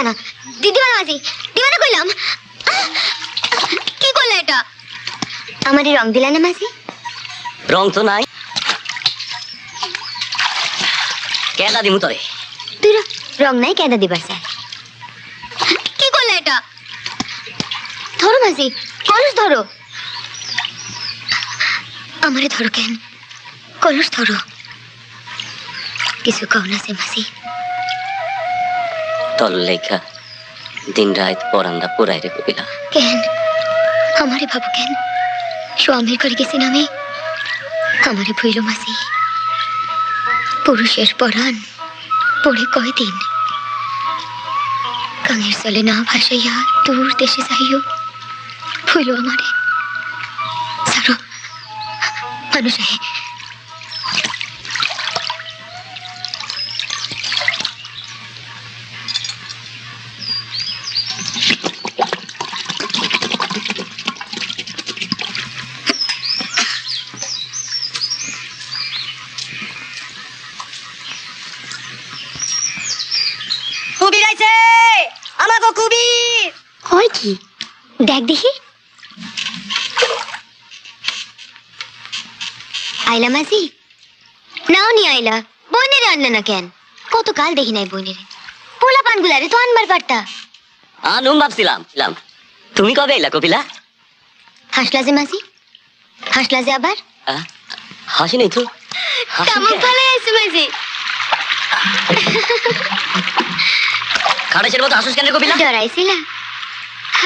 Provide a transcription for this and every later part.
দিবা না দি- দিবা না মাঝি দিবা না কইলাম! কি করলে এটা? আমারই রং দিলা না মাঝি রং তো নাই। কেদা দিমু তরে? তুই র- নাই কেন দিবার স্যার? কি করলে এটা? ধরো মাঝি কলস ধরো। আমারে ধরো কেন? কলস ধরো। কিছু কও না সে মাসি। তোর লেখা। দিন রাত পরান্দা পুরাই রে কপিলা কেন? আমারে ভাবো কেন? স্বামীর করে গেছি না আমি? আমারে ভুইল মাসি। পুরুষের পরাণ পড়ে কয়দিন? কাঙের চলে না ভাসাইয়া দূর দেশে যাইও। ভুইল আমারে। সারো মানুষ কুবির আইছে আমাগো কুবির হয় কি? দেখ দেখি। আইলা মাসি? নাও নি আইলা। বইনের আনলে না কেন? কতকাল দেখি নাই বইনের পোলা পানগুলারে তো আনবার পারতা। আনুম ভাবছিলাম ছিলাম। তুমি কবে এলা কপিলা? হাসলা যে মাসি? হাসলা যে আবার? আহ, হাসি নেই তো। কেমন? ভালো আছে মাসি। খাড়েছের মতো হাসুস কেন না ডরাইছিলা?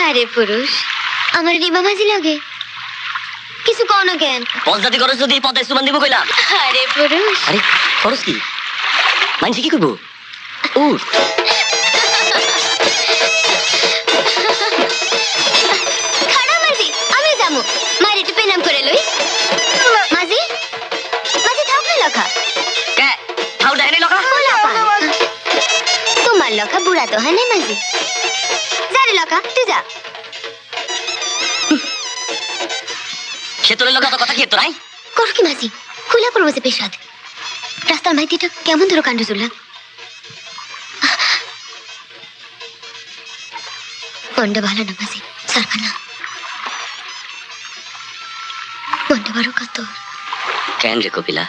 আরে পুরুষ আমার রিবা মাঝি লাগে। কিছু কও না কেন? পঞ্চাতি করছ যদি পদে সুমান দিব কইলাম। আরে পুরুষ। আরে খরচ কি? মানছি কি করব উ তোমার লখা বুড়া তো হ্যাঁ মাঝি। যারে লখা তুই যা। লকা তো কথা কি তো নাই কর কি মাঝি খুলে যে পেশাদ। রাস্তার মাইতিটা কেমন ধরো কাণ্ড ভালো না মাঝি সারবা না। মনটা বড় কত কেন রে কপিলা?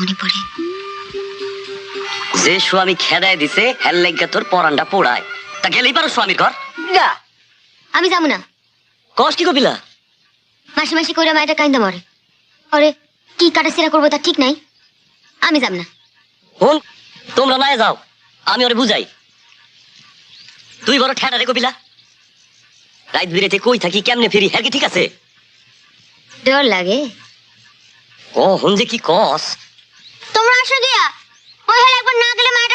মনে পড়ে। যে স্বামী খেদায় দিছে হেল লেগা তোর পরানটা পোড়ায়। তা গেলেই পারো স্বামীর ঘর? আমি যাব না। কষ্ট কি কপিলা মাসে মাসে করে মায়েটা কাইন্দা মরে। আরে কি কাটাছিরা করব তার ঠিক নাই। আমি যাব না। হন তোমরা না যাও আমি ওরে বুঝাই। তুই বড় ঠেনা রে কপিলা রাত বিরেতে কই থাকি কেমনে ফিরি হ্যাঁ কি ঠিক আছে? ডর লাগে। ও হন যে কি কস? তোমরা আসো দিয়া ওই হলে একবার না গেলে ভাসাইব